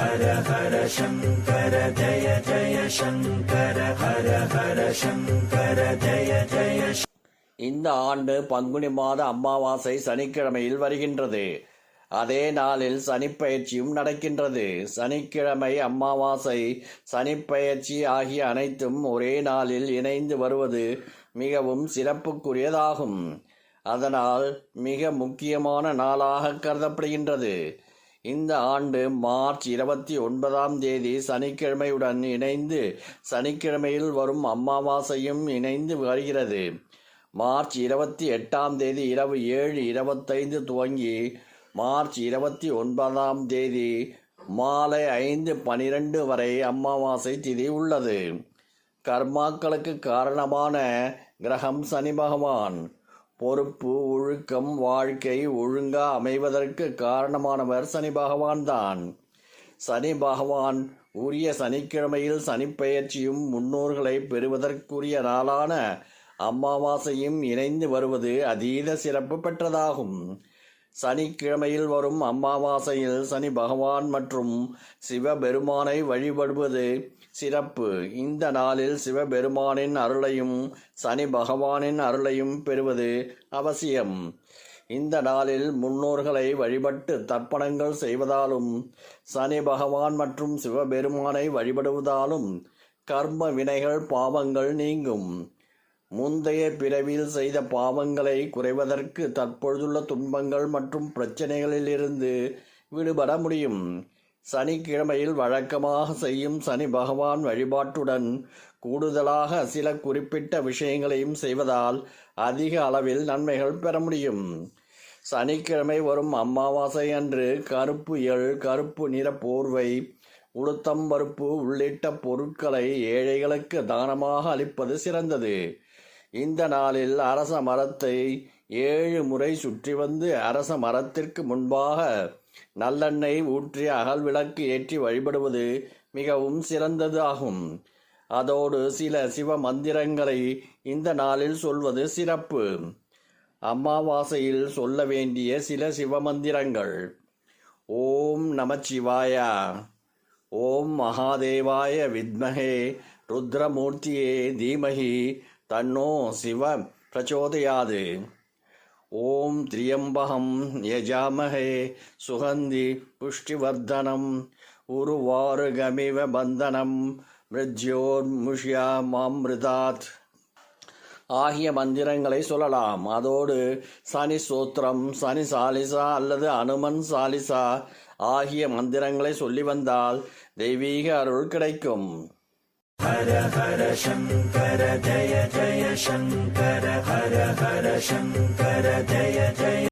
ஹர ஹர சங்கர ஜய ஜய சங்கர ஹர ஹர சங்கர ஜய ஜய இந்த ஆண்டு பங்குனி மாத அமாவாசை சனிக்கிழமையில் வருகின்றது. அதே நாளில் சனிப்பயிற்சியும் நடக்கின்றது. சனிக்கிழமை அமாவாசை சனிப்பயிற்சி ஆகிய அனைத்தும் ஒரே நாளில் இணைந்து வருவது மிகவும் சிறப்புக்குரியதாகும். அதனால் மிக முக்கியமான நாளாக கருதப்படுகின்றது. இந்த ஆண்டு மார்ச் இருபத்தி ஒன்பதாம் தேதி சனிக்கிழமையுடன் இணைந்து சனிக்கிழமையில் வரும் அமாவாசையும் இணைந்து வருகிறது. மார்ச் இருபத்தி எட்டாம் தேதி இரவு ஏழு இருபத்தைந்து துவங்கி மார்ச் இருபத்தி ஒன்பதாம் தேதி மாலை ஐந்து பனிரெண்டு வரை அமாவாசை திதி உள்ளது. கர்மாக்களுக்கு காரணமான கிரகம் சனி பகவான். பொறுப்பு ஒழுக்கம் வாழ்க்கை ஒழுங்கா அமைவதற்கு காரணமானவர் சனி பகவான் தான். சனி பகவான் உரிய சனிக்கிழமையில் சனிப்பெயர்ச்சியும் முன்னோர்களை பெறுவதற்குரிய நாளான அமாவாசையும் இணைந்து வருவது அதீத சிறப்பு பெற்றதாகும். சனிக்கிழமையில் வரும் அமாவாசையில் சனி பகவான் மற்றும் சிவபெருமானை வழிபடுவது சிறப்பு. இந்த நாளில் சிவபெருமானின் அருளையும் சனி பகவானின் அருளையும் பெறுவது அவசியம். இந்த நாளில் முன்னோர்களை வழிபட்டு தர்ப்பணங்கள் செய்வதாலும் சனி பகவான் மற்றும் சிவபெருமானை வழிபடுவதாலும் கர்ம வினைகள் பாவங்கள் நீங்கும். முந்தைய பிறவியில் செய்த பாவங்களை குறைவதற்கு தற்பொழுதுள்ள துன்பங்கள் மற்றும் பிரச்சனைகளிலிருந்து விடுபட முடியும். சனிக்கிழமையில் வழக்கமாக செய்யும் சனி பகவான் வழிபாட்டுடன் கூடுதலாக சில குறிப்பிட்ட விஷயங்களையும் செய்வதால் அதிக அளவில் நன்மைகள் பெற முடியும். சனிக்கிழமை வரும் அமாவாசை அன்று கருப்பு எள் கருப்பு நிற போர்வை உளுத்தம் பருப்பு உள்ளிட்ட பொருட்களை ஏழைகளுக்கு தானமாக அளிப்பது சிறந்தது. இந்த நாளில் அரச மரத்தை ஏழு முறை சுற்றி வந்து அரச மரத்திற்கு முன்பாக நல்லெண்ணெய் ஊற்றி அகல் விளக்கு ஏற்றி வழிபடுவது மிகவும் சிறந்தது ஆகும். அதோடு சில சிவ மந்திரங்களை இந்த நாளில் சொல்வது சிறப்பு. அமாவாசையில் சொல்ல வேண்டிய சில சிவமந்திரங்கள் ஓம் நமச்சிவாயா. ஓம் மகாதேவாய வித்மகே ருத்ரமூர்த்தியே தீமகி தன்னோ சிவ பிரச்சோதயாது. ஓம் திரியம்பகம் யஜாமகே சுகந்தி புஷ்டிவர்தனம் உருவாருகமிவ பந்தனம் மிருத்யோர்முஷ்யா மாமிருதாத் ஆகிய மந்திரங்களை சொல்லலாம். அதோடு சனி சூத்திரம் சனி சாலிசா அல்லது அனுமன் சாலிசா ஆகிய மந்திரங்களை சொல்லி வந்தால் தெய்வீக அருள் கிடைக்கும். ஹர ஹர சங்கர ஜய ஜய சங்கர ஹர ஹர சங்கர ஜய ஜய